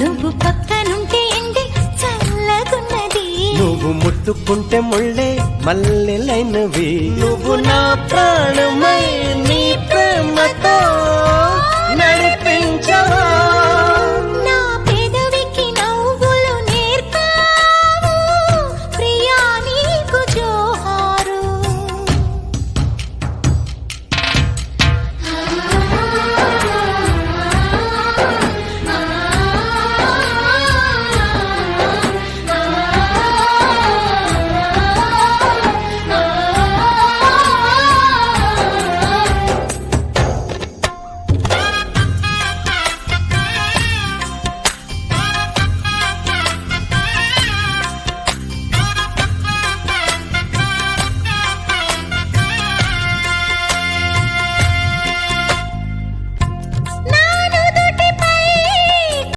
నువ్వు పక్కనుంటే ఎండి చల్లగున్నది. నువ్వు ముట్టుకుంటే ముళ్ళే మల్లెలైనవి. నువ్వు నా ప్రాణమై